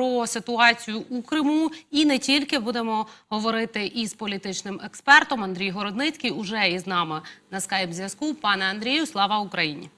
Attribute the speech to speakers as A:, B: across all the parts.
A: про ситуацію у Криму і не тільки будемо говорити із політичним експертом. Андрій Городницький уже із нами на скайп зв'язку. Пане Андрію, слава Україні!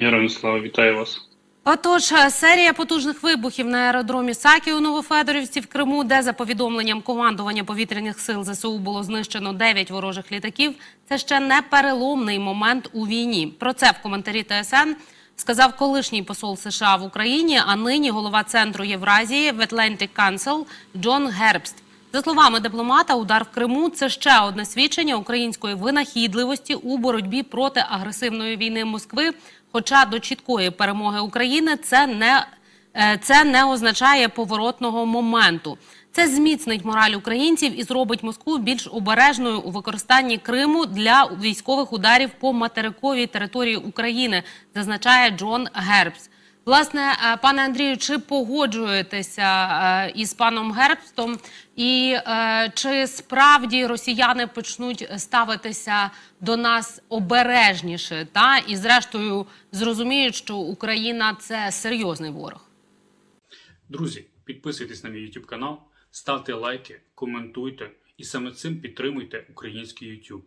B: Героям слава, вітаю вас.
A: Отож, серія потужних вибухів на аеродромі Сакі у Новофедорівці в Криму, де за повідомленням командування повітряних сил ЗСУ було знищено 9 ворожих літаків. Це ще не переломний момент у війні. Про це в коментарі ТСН сказав колишній посол США в Україні, а нині голова центру Євразії в Atlantic Council Джон Гербст. За словами дипломата, удар в Криму це ще одне свідчення української винахідливості у боротьбі проти агресивної війни Москви. Хоча до чіткої перемоги України це не, е, це не означає поворотного моменту. Це зміцнить мораль українців і зробить Москву більш обережною у використанні Криму для військових ударів по материковій території України, зазначає Джон Гербс. Власне, е, пане Андрію, чи погоджуєтеся е, із паном Гербстом, і е, чи справді росіяни почнуть ставитися до нас обережніше, та і зрештою зрозуміють, що Україна це серйозний ворог?
B: Друзі, підписуйтесь на мій YouTube канал, ставте лайки, коментуйте і саме цим підтримуйте український YouTube.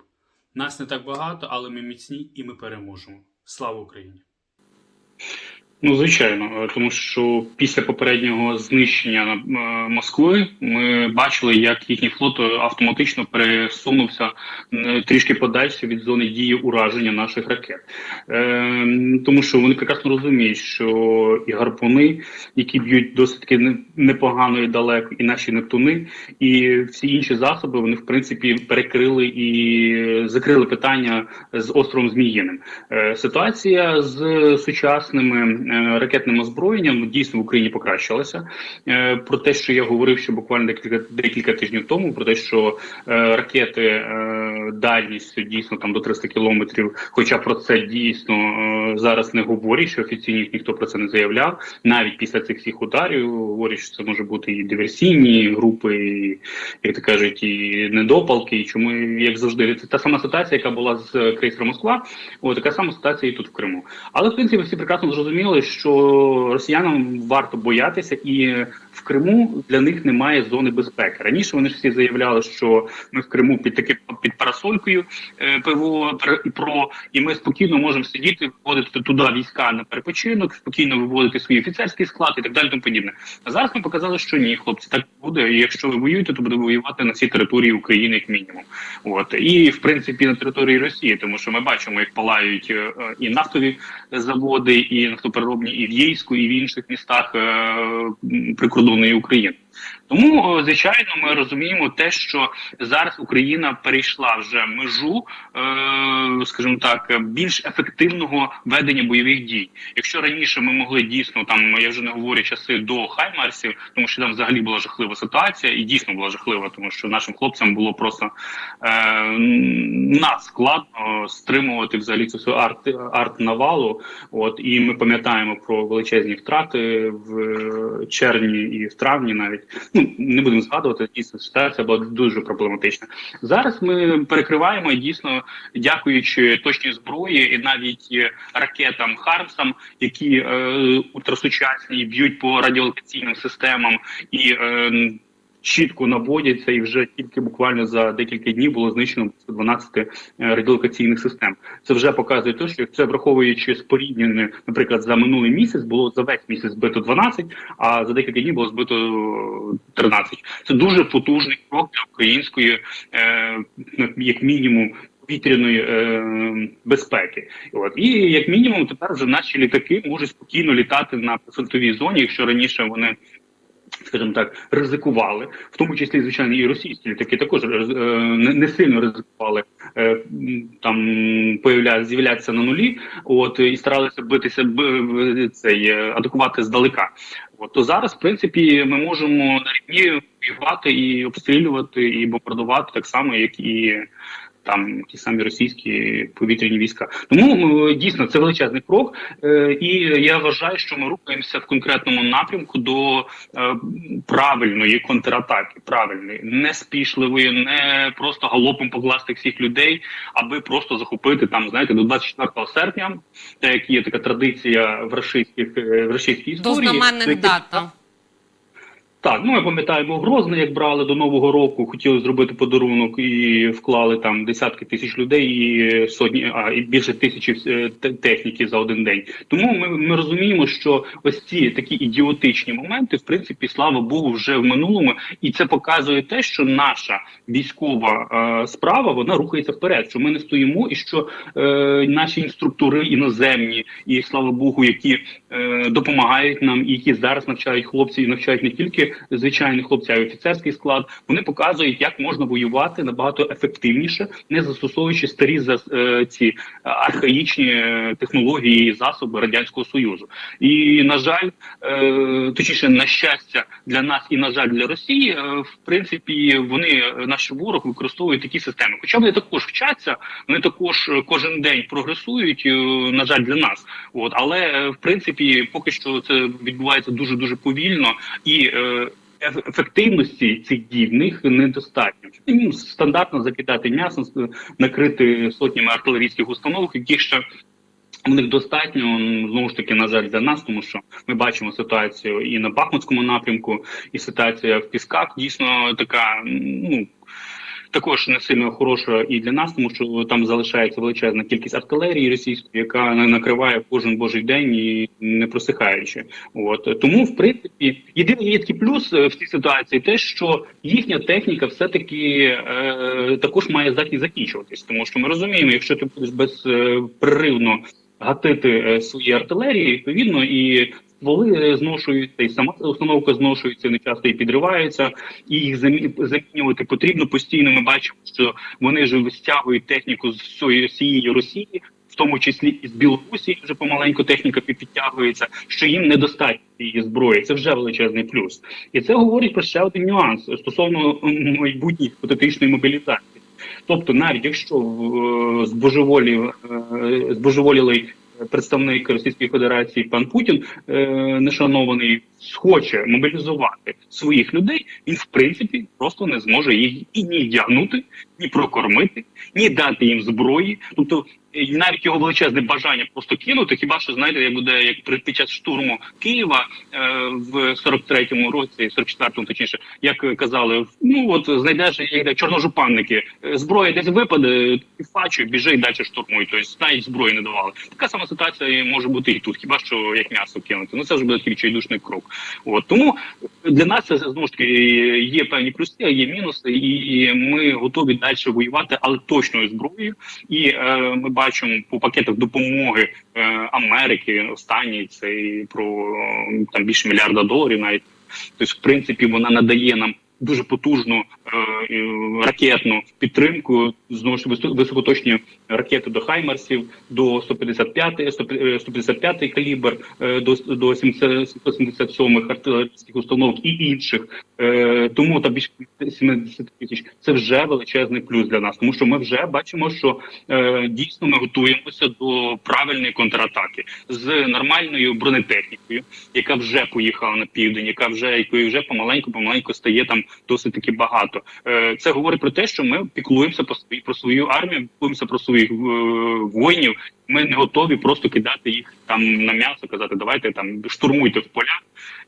B: Нас не так багато, але ми міцні і ми переможемо. Слава Україні! Ну, звичайно, е, тому що після попереднього знищення е, Москви ми бачили, як їхній флот автоматично пересунувся е, трішки подальше від зони дії ураження наших ракет, е, тому що вони прекрасно розуміють, що і гарпуни, які б'ють досить непогано і далеко, і наші нептуни, і всі інші засоби вони в принципі перекрили і закрили питання з островом Зміїним. Е, Ситуація з сучасними е, ракетним озброєнням дійсно в Україні покращилася. Е, Про те, що я говорив ще буквально декілька декілька тижнів тому, про те, що е, ракети е, дальністю дійсно там до 300 кілометрів, хоча про це дійсно е, зараз не говорять, що офіційно ніхто про це не заявляв. Навіть після цих всіх ударів говорять, що це може бути і диверсійні групи, і, як то кажуть, і недопалки. І чому як завжди, це та сама ситуація, яка була з крейсером Москва. О, така сама ситуація і тут в Криму. Але в принципі всі прекрасно зрозуміли, що росіянам варто боятися, і в Криму для них немає зони безпеки. Раніше вони ж всі заявляли, що ми в Криму під таким під парасолькою е, ПВО ПРО, і ми спокійно можемо сидіти, вводити туди війська на перепочинок, спокійно виводити свій офіцерський склад і так далі. Тому подібне. А зараз ми показали, що ні, хлопці, так буде. І якщо ви воюєте, то буде воювати на цій території України, як мінімум. От і в принципі на території Росії, тому що ми бачимо, як палають е, і нафтові заводи, і нафтопереробні, і в Єйську, і в інших містах е, прикордонної України. Тому, е, звичайно, ми розуміємо те, що зараз Україна перейшла вже межу, е, скажімо так, більш ефективного ведення бойових дій. Якщо раніше ми могли дійсно там, я вже не говорю часи до Хаймарсів, тому що там взагалі була жахлива ситуація, і дійсно була жахлива, тому що нашим хлопцям було просто е, надскладно стримувати взагалі цю арт, арт навалу. От і ми пам'ятаємо про величезні втрати в е, червні і в травні навіть ну не будемо згадувати, дійсно ситуація була дуже проблематична. Зараз ми перекриваємо дійсно, дякуючи точній зброї і навіть е, ракетам Хармсам, які е, ультрасучасні б'ють по радіолокаційним системам і. Е, Чітко наводяться, і вже тільки буквально за декілька днів було знищено 12 е, радіолокаційних систем. Це вже показує те, що це враховуючи споріднене, наприклад, за минулий місяць було за весь місяць збито 12, а за декілька днів було збито 13. Це дуже потужний крок для української, е, як мінімум. Повітряної е, безпеки, от і як мінімум, тепер вже наші літаки можуть спокійно літати на прифронтовій зоні, якщо раніше вони скажімо так, ризикували, в тому числі, звичайно, і російські літаки також е, не, сильно ризикували е, там з'являтися на нулі, от і старалися битися цей е, атакувати здалека. От то зараз, в принципі, ми можемо на рівні воювати і обстрілювати, і бомбардувати так само, як і там ті самі російські повітряні війська. Тому е, дійсно це величезний крок, е, і я вважаю, що ми рухаємося в конкретному напрямку до е, правильної контратаки, правильної, не спішливої, не просто галопом покласти всіх людей, аби просто захопити там, знаєте, до 24 серпня, як є така традиція в рашистських в рашистській
A: До
B: історії.
A: знаменних
B: то
A: дат. Та.
B: Так, ну ми пам'ятаємо Грозне, як брали до Нового року, хотіли зробити подарунок і вклали там десятки тисяч людей і сотні, а і більше тисячі е, техніки за один день. Тому ми, ми розуміємо, що ось ці такі ідіотичні моменти, в принципі, слава Богу, вже в минулому, і це показує те, що наша військова е, справа вона рухається вперед. Що ми не стоїмо, і що е, наші інструктори іноземні, і слава Богу, які е, допомагають нам, і які зараз навчають хлопців, і навчають не тільки звичайних хлопців, а й офіцерський склад. Вони показують, як можна воювати набагато ефективніше, не застосовуючи старі за е, ці архаїчні е, технології і засоби радянського союзу. І на жаль, е, точніше, на щастя для нас і на жаль для Росії, в принципі, вони наш ворог використовують такі системи. Хоча вони також вчаться, вони також кожен день прогресують. На жаль, для нас. От але в принципі, поки що це відбувається дуже дуже повільно і. Еф- Ефективності цих дій в них недостатньо. Стандартно закидати м'ясо, накрити сотнями артилерійських установок, яких ще у них достатньо знову ж таки на жаль для нас, тому що ми бачимо ситуацію і на Бахмутському напрямку, і ситуація в Пісках дійсно така. Ну також не сильно хороша і для нас, тому що там залишається величезна кількість артилерії російської, яка накриває кожен божий день і не просихаючи. От тому, в принципі, єдиний є такий плюс е, в цій ситуації, те, що їхня техніка все таки е, також має здатність закінчуватись, тому що ми розуміємо, якщо ти будеш безпреривно гатити е, свої артилерії, відповідно і. Стволи е, зношуються, і сама установка зношується, не часто і підривається, і їх замі- замінювати потрібно постійно. Ми бачимо, що вони ж стягують техніку з всієї Росії, в тому числі і з Білорусі, вже помаленьку техніка підтягується, що їм недостатньо цієї зброї. Це вже величезний плюс. І це говорить про ще один нюанс стосовно майбутньої гіпотетичної мобілізації. Тобто, навіть якщо е, збожеволів е, збожеволілий представник Російської Федерації пан Путін е, нешанований схоче мобілізувати своїх людей, він в принципі просто не зможе їх і ні вдягнути, ні прокормити, ні дати їм зброї. Тобто і навіть його величезне бажання просто кинути, хіба що знаєте, як буде як при під час штурму Києва е, в 43-му році, 44-му, точніше, як казали, ну от знайдеш як чорножупанники, е, зброя десь випаде, фачу, біжи і далі штурмуй. Тобто навіть зброї не давали. Така сама ситуація може бути і тут, хіба що як м'ясо кинути. Ну це вже буде такий відчайдушний крок. От тому для нас це знову ж таки є певні плюси, а є мінуси, і ми готові далі воювати, але точною зброєю. І е, ми бачимо по пакетах допомоги е, Америки. Останній це про е, там більше мільярда доларів, навіть тобто, в принципі, вона надає нам. Дуже потужну е, е, ракетну підтримку знову ж висо- високоточні ракети до Хаймарсів, до 155 155 калібр, е, до до 777 артилерійських установок і інших. Е, тому та більше 70 тисяч це вже величезний плюс для нас, тому що ми вже бачимо, що е, дійсно ми готуємося до правильної контратаки з нормальною бронетехнікою, яка вже поїхала на південь, яка вже якої вже помаленьку, помаленьку стає там досить таки багато. Е, це говорить про те, що ми піклуємося про свої про свою армію, піклуємося про своїх е, воїнів. Ми не готові просто кидати їх там на м'ясо, казати, давайте там штурмуйте в полях,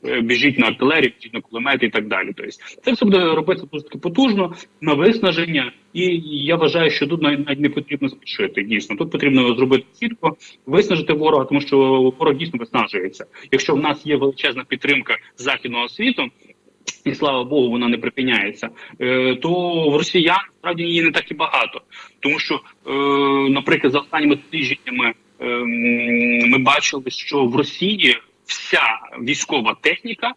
B: е, біжіть на артилерію, біжіть на кулемети і так далі. Тобто це все буде робитися досить таки потужно на виснаження, і я вважаю, що тут навіть не потрібно спішити. Дійсно, тут потрібно зробити чітко, виснажити ворога, тому що ворог дійсно виснажується. Якщо в нас є величезна підтримка західного світу. І слава Богу, вона не припиняється. Е, то в росіян справді її не так і багато, тому що, е, наприклад, за останніми тижнями е, ми бачили, що в Росії вся військова техніка,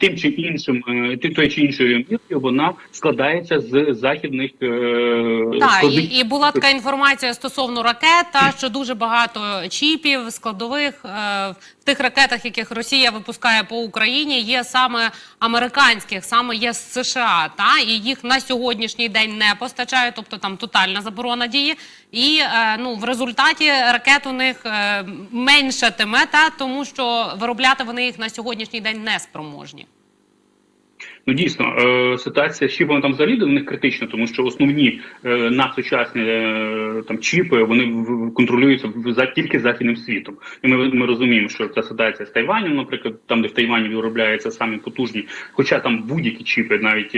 B: тим чи іншим, е, ти- тою чи іншою мірою, вона складається з західних е,
A: Так, і, і була така інформація стосовно ракет, та, що дуже багато чіпів складових е, в тих ракетах, яких Росія випускає по Україні, є саме американських, саме є з США, та і їх на сьогоднішній день не постачають, тобто там тотальна заборона діє. І е, ну в результаті ракет у них е, меншатиме, та тому що виробляти вони їх на сьогоднішній день не спроможні спроможні.
B: Ну дійсно, е, ситуація з чіпами там взагалі для них критична, тому що основні е, надсучасні е, там чіпи вони контролюються в- за тільки західним світом. І ми, ми розуміємо, що ця ситуація з Тайванем, наприклад, там де в Тайвані виробляються самі потужні, хоча там будь-які чіпи, навіть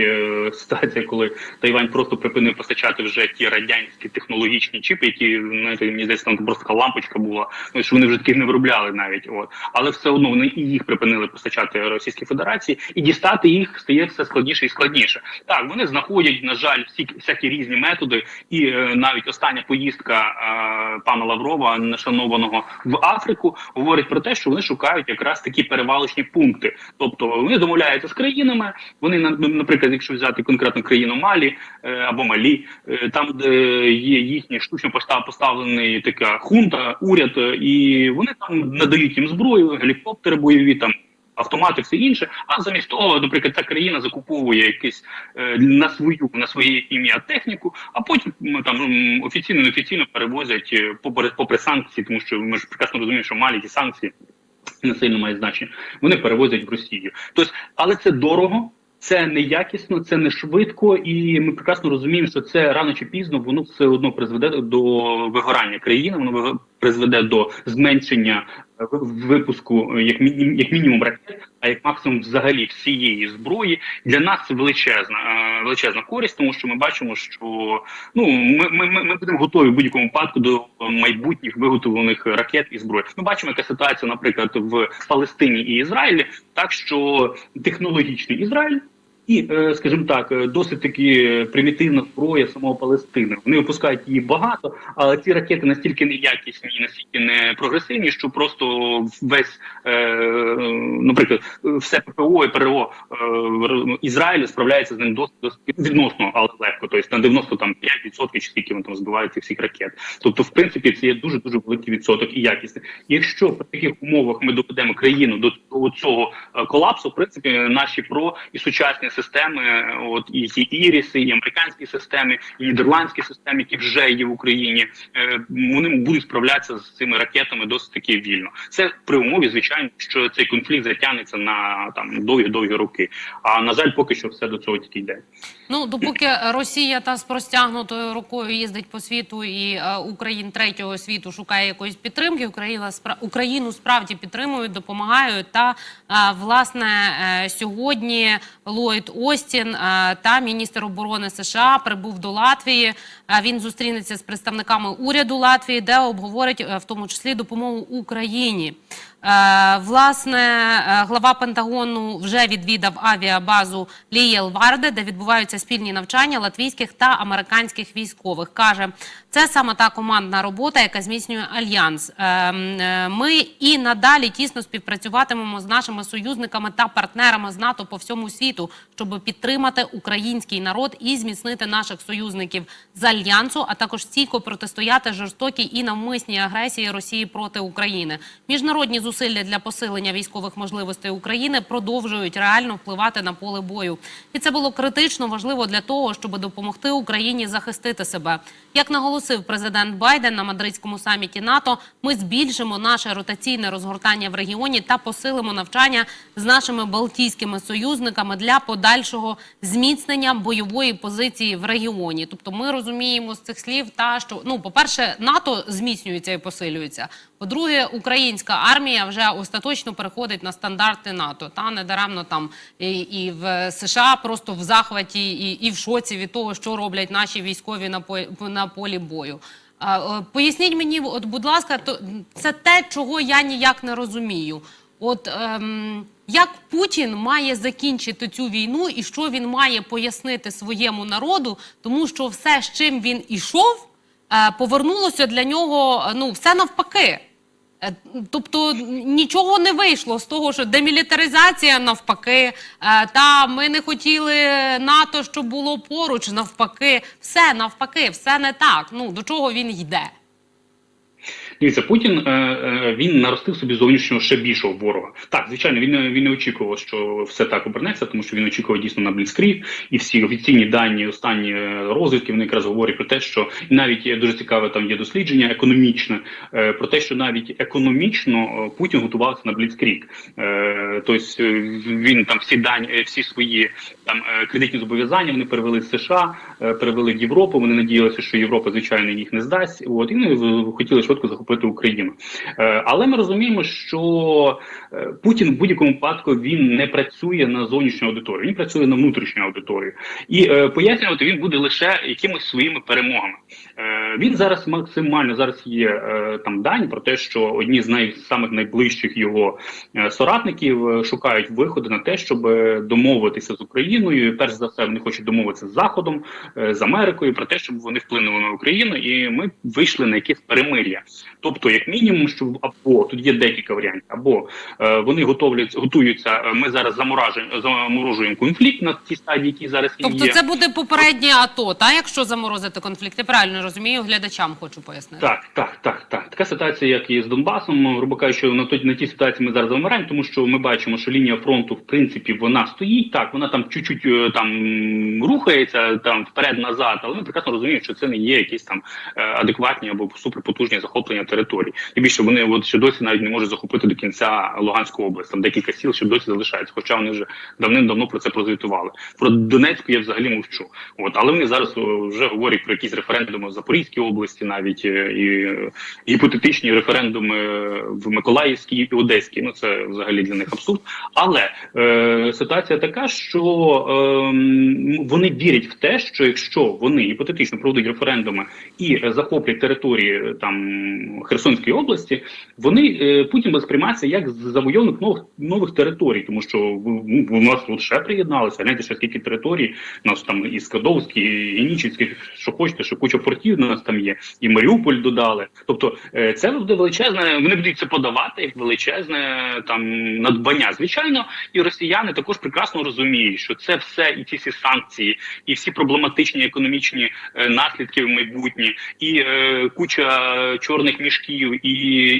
B: ситуація, коли Тайвань просто припинив постачати вже ті радянські технологічні чіпи, які знаєте, мені здається, там просто лампочка була, ну, що вони вже таких не виробляли навіть. От але все одно вони і їх припинили постачати Російській Федерації, і дістати їх стає все складніше і складніше. Так, вони знаходять, на жаль, всі всякі різні методи, і е, навіть остання поїздка е, пана Лаврова, нашанованого в Африку, говорить про те, що вони шукають якраз такі перевалочні пункти. Тобто вони домовляються з країнами. Вони на- наприклад, якщо взяти конкретно країну Малі е, або Малі, е, там де є їхня штучно постав поставлений така хунта, уряд, е, і вони там надають їм зброю, гелікоптери бойові там. Автомати, все інше, а замість того, наприклад, та країна закуповує якийсь е, на свою на своє ім'я техніку, а потім там офіційно неофіційно перевозять е, попри, попри санкції, тому що ми ж прекрасно розуміємо, що малі ті санкції не сильно мають значення. Вони перевозять в Росію. Тобто, але це дорого. Це неякісно, це не швидко, і ми прекрасно розуміємо, що це рано чи пізно воно все одно призведе до вигорання країни. Воно призведе до зменшення випуску е, як мінімум, як мінімум ракет, а як максимум взагалі всієї зброї. Для нас величезна е, величезна користь, тому що ми бачимо, що ну ми, ми- ми будемо готові в будь-якому випадку до майбутніх виготовлених ракет і зброї. Ми бачимо, яка ситуація, наприклад, в Палестині і Ізраїлі, так що технологічний Ізраїль. І, е, скажімо так, е, досить таки примітивна зброя самого Палестини. Вони випускають її багато, але ці ракети настільки неякісні і настільки не прогресивні, що просто весь, е, наприклад, все ППО і ПРО Ізраїлю справляється з ним досить, досить відносно, але легко. Тобто на 95% чи скільки вони там збивають цих всіх ракет. Тобто, в принципі, це є дуже дуже великий відсоток і якісний. Якщо при таких умовах ми доведемо країну до, цього колапсу, в принципі, наші про і сучасні системи, от і іріси, і американські системи, і нідерландські системи, які вже є в Україні, е, вони будуть справлятися з цими ракетами досить таки вільно. Це при умові, звичайно, що цей конфлікт затягнеться на там довгі довгі роки. А на жаль, поки що все до цього тільки йде.
A: Ну, допоки Росія та з простягнутою рукою їздить по світу і е, Україн третього світу шукає якоїсь підтримки, Україна Україну справді підтримують, допомагають. Та е, власне сьогодні Ллойд Остін е, та міністр оборони США прибув до Латвії. Е, Він зустрінеться з представниками уряду Латвії, де обговорить е, в тому числі допомогу Україні. Власне, глава Пентагону вже відвідав авіабазу Лієл Варде, де відбуваються спільні навчання латвійських та американських військових. Каже, це саме та командна робота, яка зміцнює альянс. Е, м, е, Ми і надалі тісно співпрацюватимемо з нашими союзниками та партнерами з НАТО по всьому світу, щоб підтримати український народ і зміцнити наших союзників з альянсу, а також стійко протистояти жорстокій і навмисній агресії Росії проти України. Міжнародні зусилля для посилення військових можливостей України продовжують реально впливати на поле бою. І це було критично важливо для того, щоб допомогти Україні захистити себе. Як наголосив президент Байден на мадридському саміті НАТО, ми збільшимо наше ротаційне розгортання в регіоні та посилимо навчання з нашими балтійськими союзниками для подальшого зміцнення бойової позиції в регіоні. Тобто, ми розуміємо з цих слів, та що ну, по-перше, НАТО зміцнюється і посилюється. По-друге, українська армія вже остаточно переходить на стандарти НАТО. Та недаремно там і, і в США просто в захваті, і, і в шоці від того, що роблять наші військові на по- на полі бою. Поясніть мені, от, будь ласка, то це те, чого я ніяк не розумію. От ем, як Путін має закінчити цю війну і що він має пояснити своєму народу, тому що все, з чим він ішов, е, повернулося для нього ну все навпаки. Е, Тобто нічого не вийшло з того, що демілітаризація навпаки, е, та ми не хотіли НАТО, щоб було поруч, навпаки, все навпаки, все не так. Ну до чого він йде?
B: Дивіться, Путін е, е, він наростив собі зовнішнього ще більшого ворога. Так, звичайно, він не- він не очікував, що все так обернеться, тому що він очікував дійсно на Бліцкріг, і всі офіційні дані, останні е, розвідки, вони якраз говорять про те, що навіть дуже цікаве там є дослідження економічне е, про те, що навіть економічно е, Путін готувався на Бліцкріг. Е, тобто е, він там всі дані, е, всі свої там е, кредитні зобов'язання вони перевели з США, е, перевели в Європу. Вони надіялися, що Європа звичайно їх не здасть. От і вони хотіли швидко захопити Україну. Е, Але ми розуміємо, що е, Путін в будь-якому випадку він не працює на зовнішню аудиторію, він працює на внутрішню аудиторію, і е, пояснювати він буде лише якимись своїми перемогами. Е, Він зараз максимально зараз є е, там дані про те, що одні з най, самих найближчих його е, соратників шукають виходи на те, щоб домовитися з Україною. І, Перш за все, вони хочуть домовитися з Заходом, з Америкою про те, щоб вони вплинули на Україну, і ми вийшли на якесь перемир'я. Тобто, як мінімум, що або тут є декілька варіантів, або вони готовлять, готуються. Ми зараз заморажуємо заморожуємо конфлікт на тій стадії, які зараз
A: Тобто
B: є.
A: це буде попереднє АТО, та якщо заморозити конфлікт, я правильно розумію, глядачам хочу пояснити.
B: Так, так, так, так. Така ситуація, як і з Донбасом, грубо кажучи, на той на тій ситуації ми зараз замираємо, тому що ми бачимо, що лінія фронту, в принципі, вона стоїть. Так, вона там чуть-чуть е, там рухається там вперед-назад, але ми прекрасно розуміємо, що це не є якісь там е, адекватні або суперпотужні захоплення територій. І більше вони от ще досі навіть не можуть захопити до кінця Луганську область. Там декілька сіл ще досі залишаються, хоча вони вже давним-давно про це прозвітували. Про Донецьку я взагалі мовчу. От але вони зараз вже говорять про якісь референдуми Запорізькій області, навіть е, і гіпотетичні референдуми в Миколаївській і Одеській. Ну це взагалі для них абсурд. Але е, ситуація така, що е, вони вірять в те, що якщо вони гіпотетично проведуть референдуми і захоплять території е, там Херсонської області, вони е, Путін буде сприйматися як завойовник нових нових територій, тому що у нас тут ще приєдналися. Гляньте, ще скільки територій у нас там і Скадовський, і Генічівський, що хочете, що куча портів у нас там є, і Маріуполь додали. Тобто е, це буде величезне. Вони будуть це подавати як величезне там надбання. Звичайно, і росіяни також прекрасно розуміють, що це все і ці всі санкції, і всі проблематичні економічні е, наслідки в майбутнє, і е, куча чорних мішків, і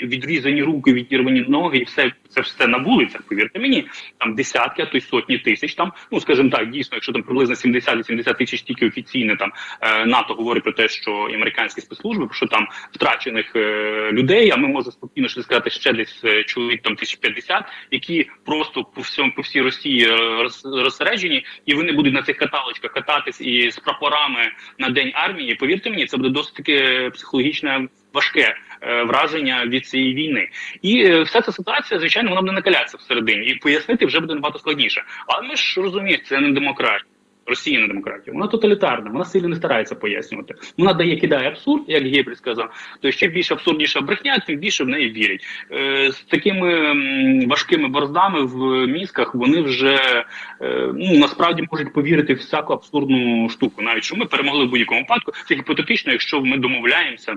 B: відрізані руки, відірвані ноги, і все це все на вулицях. Повірте мені, там десятки, а то й сотні тисяч. Там, ну скажімо так, дійсно, якщо там приблизно 70-80 тисяч тільки офіційне там е, НАТО говорить про те, що і американські спецслужби, що там втрачених е, людей. А ми можемо спокійно ще сказати ще десь е, чоловік там 1050, які просто по всьому по всій Росії роз, розсереджені, і вони будуть на цих каталочках кататись і з прапорами на день армії. Повірте мені, це буде досить таки психологічне важке враження від цієї війни. І е, вся ця ситуація, звичайно, вона буде накалятися всередині, і пояснити вже буде набагато складніше. Але ми ж розуміємо, це не демократія. Росія не демократія, вона тоталітарна, вона сильно не старається пояснювати. Вона дає кидає абсурд, як Гебель сказав. То ще більше абсурдніша брехня, тим більше в неї вірять. Е, з такими важкими борздами в мізках вони вже е, ну насправді можуть повірити в всяку абсурдну штуку. Навіть що ми перемогли в будь-якому випадку. Це гіпотетично, якщо ми домовляємося.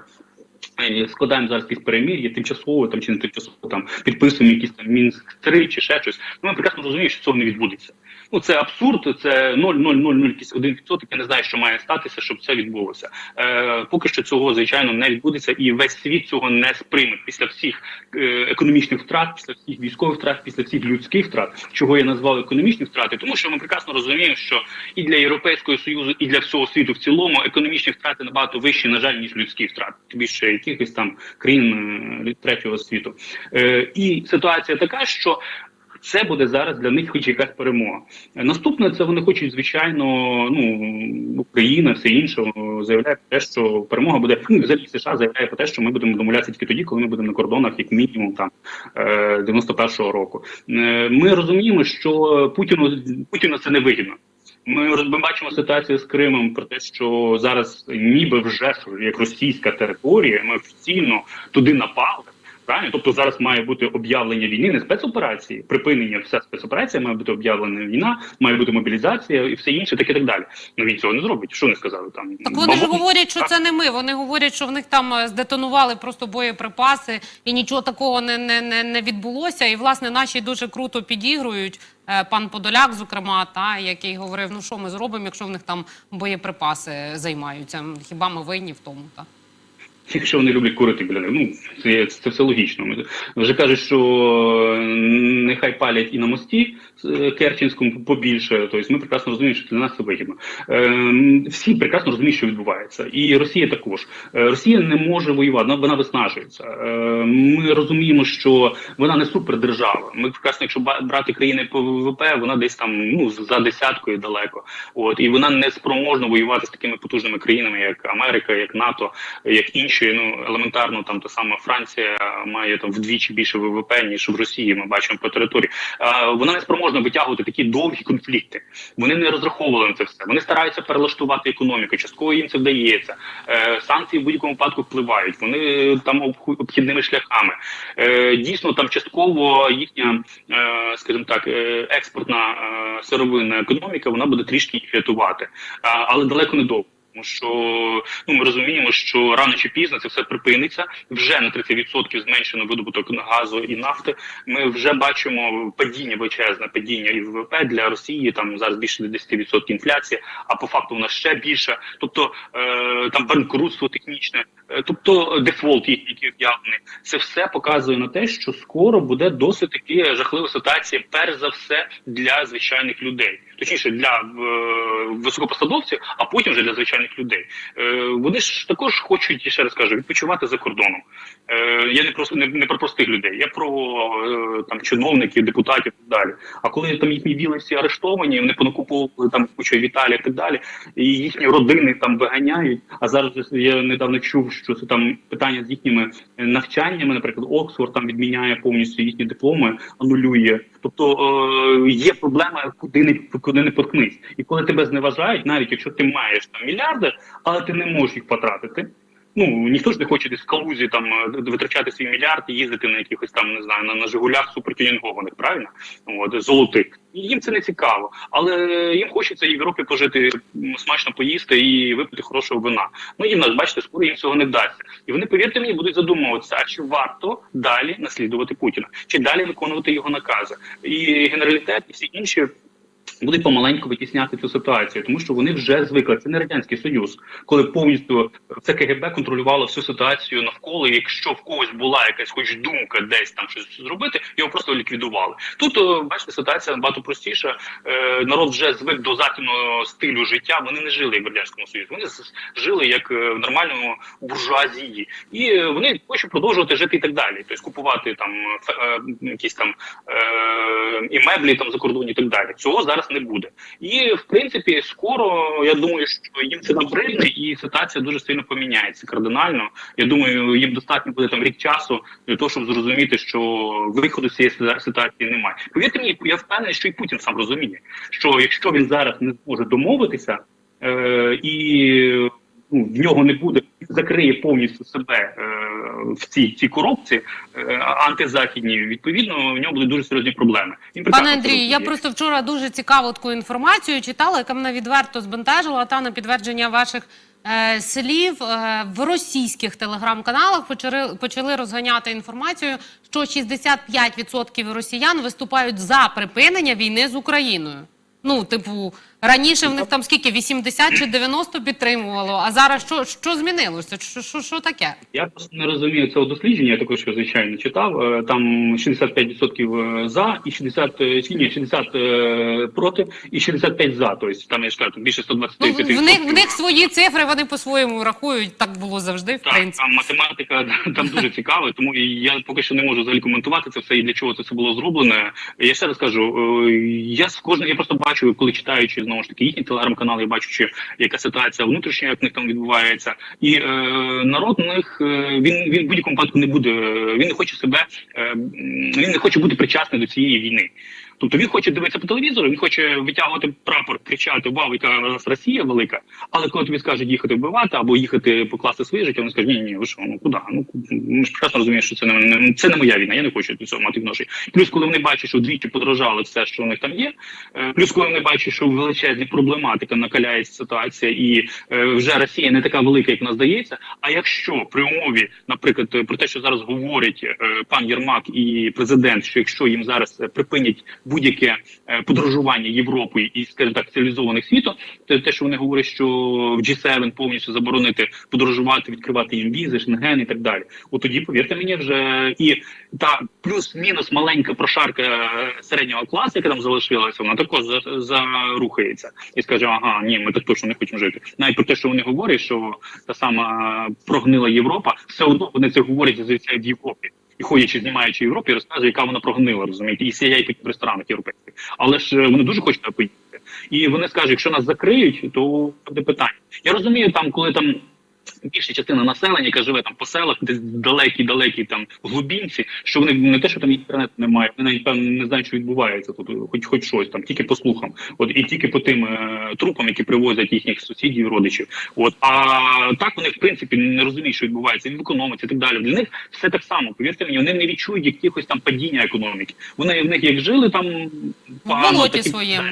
B: Складаємо зараз якісь перемір'я, тимчасово там чи не тимчасово там підписуємо якісь там мінськ 3 чи ще щось. Ну ми прекрасно розуміємо, що цього не відбудеться. Ну це абсурд, це 0,000 якийсь один відсоток. Я не знаю, що має статися, щоб це відбулося. Е, поки що цього звичайно не відбудеться, і весь світ цього не сприйме після всіх е, економічних втрат, після всіх військових втрат, після всіх людських втрат, чого я назвав економічні втрати, тому що ми прекрасно розуміємо, що і для європейського союзу, і для всього світу в цілому економічні втрати набагато вищі, на жаль, ніж людські втрати, ще якихось там країн е, третього світу. Е, і ситуація така, що це буде зараз для них хоч якась перемога. Е, Наступне це вони хочуть, звичайно, ну Україна, все інше заявляє про те, що перемога буде ну, взагалі США заявляє про те, що ми будемо домовлятися тільки тоді, коли ми будемо на кордонах, як мінімум, там е, 91-го року. Е, Ми розуміємо, що Путіну Путіну це не вигідно. Ми бачимо ситуацію з Кримом про те, що зараз ніби вже як російська територія, ми офіційно туди напали. Правильно, тобто зараз має бути об'явлення війни, не спецоперації, припинення вся спецоперація, має бути об'явлена війна, має бути мобілізація і все інше, таке так далі. Ну він цього не зробить. Що не сказали там?
A: Так вони ж говорять, що
B: Так.
A: це не ми. Вони говорять, що в них там е, здетонували просто боєприпаси, і нічого такого не, не, не, не відбулося. І власне наші дуже круто підігрують. Е, Пан Подоляк, зокрема, та який говорив: ну що ми зробимо, якщо в них там боєприпаси займаються? Хіба ми винні в тому? Та?
B: Якщо вони люблять курити біля них. Ну, це, це все логічно. Ми Вже кажуть, що е, нехай палять і на мості е, Керченському побільше. Тобто ми прекрасно розуміємо, що для нас це вигідно. Е, Всі прекрасно розуміють, що відбувається. І Росія також. Росія не може воювати, вона, виснажується. Ми розуміємо, що вона не супердержава. Ми прекрасно, якщо брати країни по ВВП, вона десь там ну за десяткою далеко. От і вона не спроможна воювати з такими потужними країнами, як Америка, як НАТО, як інші. Ну елементарно, там та сама Франція має там вдвічі більше ВВП ніж в Росії. Ми бачимо по території. А, вона не спроможна витягувати такі довгі конфлікти. Вони не розраховували на це все. Вони стараються перелаштувати економіку. Частково їм це вдається. Е, санкції в будь-якому випадку впливають. Вони там обхідними шляхами. Е, дійсно, там частково їхня, е, скажімо так, е, експортна е, сировинна економіка вона буде трішки їх рятувати, а, але далеко не довго. Тому що ну ми розуміємо, що рано чи пізно це все припиниться. Вже на 30% зменшено видобуток газу і нафти. Ми вже бачимо падіння величезне падіння і ВВП для Росії. Там зараз більше 10% інфляції, а по факту вона ще більше. Тобто е, там банкрутство технічне, тобто дефолт їхній який об'явлений. Це все показує на те, що скоро буде досить таки жахлива ситуація, перш за все для звичайних людей, точніше для е, високопосадовців, а потім вже для звичайних людей. Е, вони ж також хочуть, я ще раз кажу, відпочивати за кордоном. Е, я не просто не, не про простих людей, я про е, там чиновників, депутатів і так далі. А коли там їхні віли всі арештовані, вони понакуповували там кучу Віталія і так далі, і їхні родини там виганяють. А зараз я недавно чув, що це там питання з їхніми е, навчаннями, наприклад, Оксфорд там відміняє повністю їхні дипломи, анулює. Тобто е, є проблема, куди не куди не поткнись. І коли тебе зневажають, навіть якщо ти маєш там мільярди, але ти не можеш їх потратити. Ну ніхто ж не хоче десь в калузі там е, витрачати свій мільярд і їздити на якихось там не знаю на, на Жигулях супертюнінгованих, правильно? От золотих. Їм це не цікаво, але їм хочеться в Європі пожити смачно поїсти і випити хорошого вина. Ну і в нас бачите, скоро їм цього не вдасться. І вони повірте мені будуть задумуватися, а чи варто далі наслідувати Путіна, чи далі виконувати його накази, і генералітет, і всі інші будуть помаленьку витісняти цю ситуацію, тому що вони вже звикли. Це не радянський союз, коли повністю це КГБ контролювало всю ситуацію навколо. і Якщо в когось була якась хоч думка десь там щось зробити, його просто ліквідували. Тут бачите, ситуація набагато простіша. Е, народ вже звик до західного стилю життя. Вони не жили як в радянському союзі. Вони жили як е, в нормальному буржуазії, і е, вони хочуть продовжувати жити і так далі. Тобто купувати там е, якісь там е, і меблі там за кордон і так далі. Цього зараз не буде. І в принципі, скоро я думаю, що їм це набридне, і ситуація дуже сильно поміняється кардинально. Я думаю, їм достатньо буде там рік часу для того, щоб зрозуміти, що виходу з цієї ситуа- ситуації немає. Повірте мені, я впевнений, що і Путін сам розуміє, що якщо він зараз не зможе домовитися е, і ну, в нього не буде закриє повністю себе е, в цій цій коробці е, антизахідній, відповідно, в нього будуть дуже серйозні проблеми. Він
A: Пане Андрію, я просто вчора дуже цікаву таку інформацію читала, яка мене відверто збентежила. Та на підтвердження ваших е, слів е, в російських телеграм-каналах почали, почали розганяти інформацію, що 65% росіян виступають за припинення війни з Україною. Ну, типу, раніше в них там скільки 80 чи 90 підтримувало. А зараз що, що змінилося? Що, що, що таке?
B: Я просто не розумію цього дослідження, я також звичайно читав. Е, Там 65% за і 60, е, чи ні, 60 е, проти і 65 за. Тобто там я ж кажу, більше
A: Ну,
B: 125
A: в, в них в них свої цифри, вони по-своєму рахують. Так було завжди, в
B: Так,
A: принципі.
B: там математика там дуже цікава, тому я поки що не можу взагалі коментувати це все і для чого це все було зроблено. Я ще раз кажу, е, я з кожним, я просто бачу, коли читаючи знову ж таки їхні телеграм-канали, я бачу, чи яка ситуація внутрішня, як в них там відбувається, і е, народ у них е, він він в будь-якому випадку не буде. е, Він не хоче себе, е, він не хоче бути причасний до цієї війни. Тобто він хоче дивитися по телевізору, він хоче витягувати прапор, кричати Вау, яка у нас Росія велика. Але коли тобі скажуть їхати вбивати або їхати покласти своє життя, вони скажуть, ні, ні, ви що, ну куди? Ну ми ж прекрасно розуміємо, що це не, це не моя війна. Я не хочу до цього мати відношення. Плюс, коли вони бачать, що вдвічі подорожали все, що у них там є. е, Плюс, коли вони бачать, що величезні проблематика накаляється ситуація, і е, вже Росія не така велика, як вона здається. А якщо при умові, наприклад, про те, що зараз говорить е, пан Єрмак і президент, що якщо їм зараз припинять будь-яке е, подорожування Європою і, скажімо так, цивілізованих світу, те, те, що вони говорять, що в G7 повністю заборонити подорожувати, відкривати їм візи, шенген і так далі. От тоді, повірте мені, вже і та плюс-мінус маленька прошарка е, середнього класу, яка там залишилася, вона також зарухається і скаже: ага, ні, ми так точно не хочемо жити. Навіть про те, що вони говорять, що та сама прогнила Європа, все одно вони це говорять зазвичай в Європі. І ходячи, знімаючи Європі, розказує, яка вона прогнила, розумієте, і сіяє в ресторанах європейських. Але ж е, вони дуже хочуть поїхати. І вони скажуть, якщо нас закриють, то буде питання. Я розумію, там, коли там. Більша частина населення, яка живе там по селах, десь далекі, далекі там глубінці, що вони не те, що там інтернету немає, вони навіть певно не знають, що відбувається тут, хоч хоч щось там, тільки по слухам, от і тільки по тим е, трупам, які привозять їхніх сусідів, родичів. От а так вони в принципі не розуміють, що відбувається і в економіці, і так далі. Для них все так само. Повірте мені, вони не відчують якихось там падіння економіки. Вони в них як жили там погано,
A: болоті
B: так і
A: своєму.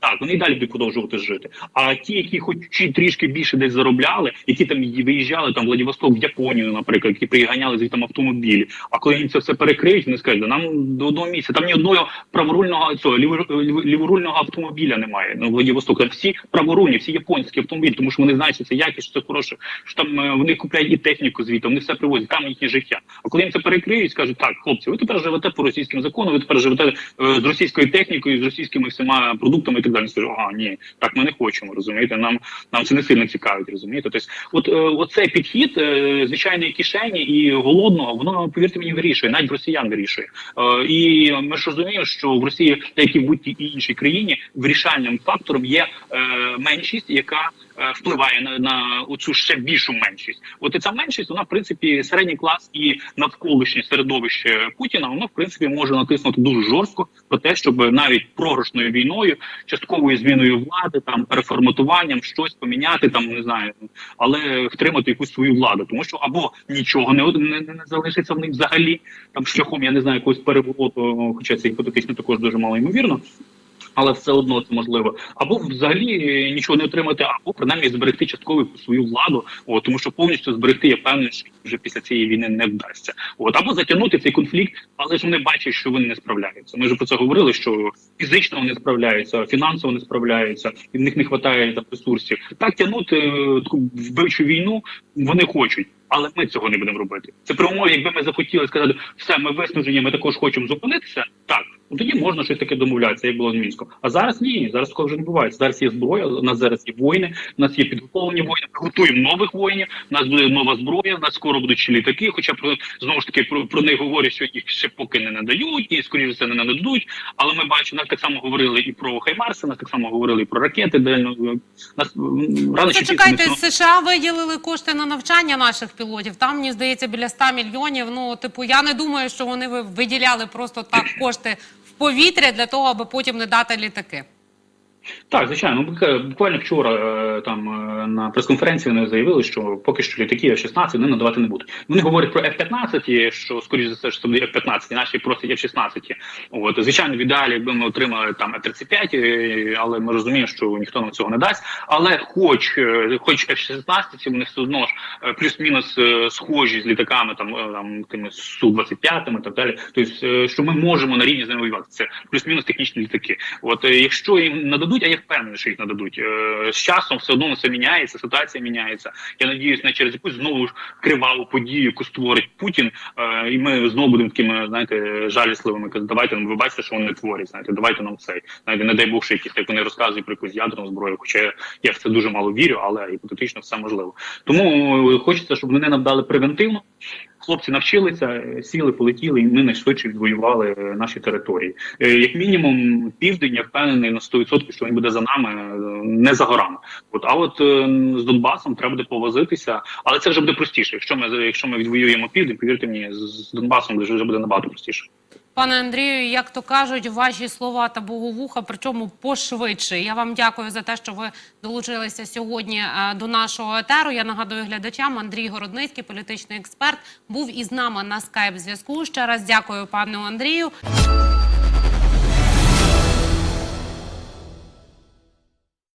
B: Так, вони і далі будуть продовжувати жити. А ті, які хоч чи трішки більше десь заробляли, які там виїжджали там Владивосток, в Японію, наприклад, які приганяли звідти автомобілі. А коли їм це все перекриють, вони скажуть, «Да нам до одного місця, там ні одного праворульного цього лівор- ліворульного автомобіля немає. Ну, Владивосток. Там всі праворульні, всі японські автомобілі, тому що вони знають, що це якість, що це хороше, що там е, вони купляють і техніку звідти, вони все привозять, там їхнє життя. А коли їм це перекриють, скажуть, так, хлопці, ви тепер живете по російським законам, ви тепер живете е, з російською технікою, з російськими всіма продуктами так далі. Скажу, а ні, так ми не хочемо, розумієте. Нам нам це не сильно цікавить, розумієте. Тобто, от е, оцей підхід е, звичайної кишені і голодного, воно повірте мені вирішує, навіть росіян вирішує. Е, і ми ж розуміємо, що в Росії, як і в будь-якій іншій країні, вирішальним фактором є меншість, яка впливає на, на оцю ще більшу меншість. От і ця меншість, вона в принципі середній клас і навколишнє середовище Путіна, воно в принципі може натиснути дуже жорстко про те, щоб навіть програшною війною, частковою зміною влади, там переформатуванням щось поміняти, там не знаю, але втримати якусь свою владу, тому що або нічого не, не, не залишиться в них взагалі, там шляхом я не знаю якогось перевороту, хоча це гіпотетично також дуже мало ймовірно. Але все одно це можливо, або взагалі е, нічого не отримати, або принаймні зберегти частково свою владу, от, тому що повністю зберегти я певний, що вже після цієї війни не вдасться. От або затягнути цей конфлікт, але ж вони бачать, що вони не справляються. Ми вже про це говорили, що фізично вони справляються, фінансово не справляються, і в них не вистачає там ресурсів. Так тягнути е, таку вбивчу війну вони хочуть. Але ми цього не будемо робити. Це при умові, якби ми захотіли сказати, все, ми виснажені, ми також хочемо зупинитися. Так, тоді можна щось таке домовлятися, як було з Мінськом. А зараз ні, зараз такого вже не буває. Зараз є зброя, у нас зараз є воїни, у нас є підготовлені воїни. Ми готуємо нових воїнів. У нас буде нова зброя. У нас скоро будуть ще літаки. Хоча про знову ж таки про, про них говорять, що їх ще поки не надають, і скоріше це не нададуть. Але ми бачимо, нас так само говорили і про Хаймарси, нас так само говорили і про ракети. Дально нас рано чи все одно-
A: США виділили кошти на навчання наших пілотів. Там мені здається біля 100 мільйонів. Ну, типу, я не думаю, що вони ви- виділяли просто так кошти в повітря для того, аби потім не дати літаки.
B: Так, звичайно, Ну, буквально вчора е, там е, на прес-конференції вони заявили, що поки що літаки F-16 вони надавати не будуть. Вони говорять про F-15, що скоріш за все, що це буде F-15, наші просять F-16. От звичайно, в ідеалі, якби ми отримали там F-35, е, але ми розуміємо, що ніхто нам цього не дасть. Але, хоч хоч F-16, вони все одно ж плюс-мінус схожі з літаками, там там тими Су-25 і так далі. Тобто, що ми можемо на рівні з ними воювати. Це плюс-мінус технічні літаки. От якщо їм нададуть, а я впевнений, що їх нададуть. Е, З часом все одно все міняється, ситуація міняється. Я надіюсь, не через якусь знову ж криваву подію, яку створить Путін, е, і ми знову будемо такими, знаєте, жалісливими. Давайте ну, ви бачите, що вони творять. Знаєте, давайте нам цей. Знаєте, не дай Бог, що якісь як вони розказують про якусь ядерну зброю. Хоча я в це дуже мало вірю, але гіпотетично все можливо. Тому е, хочеться, щоб вони нам дали превентивно. Хлопці навчилися, сіли, полетіли, і ми найшвидше відвоювали е, наші території. Е, Як мінімум, південь я впевнений на 100%, що він буде за нами е, не за горами. От а от з Донбасом треба буде повозитися, але це вже буде простіше. Якщо ми якщо ми відвоюємо південь, повірте мені, з Донбасом вже буде набагато простіше.
A: Пане Андрію, як то кажуть, ваші слова та боговуха, причому пошвидше. Я вам дякую за те, що ви долучилися сьогодні е, до нашого етеру. Я нагадую глядачам, Андрій Городницький, політичний експерт, був із нами на скайп зв'язку. Ще раз дякую пану Андрію.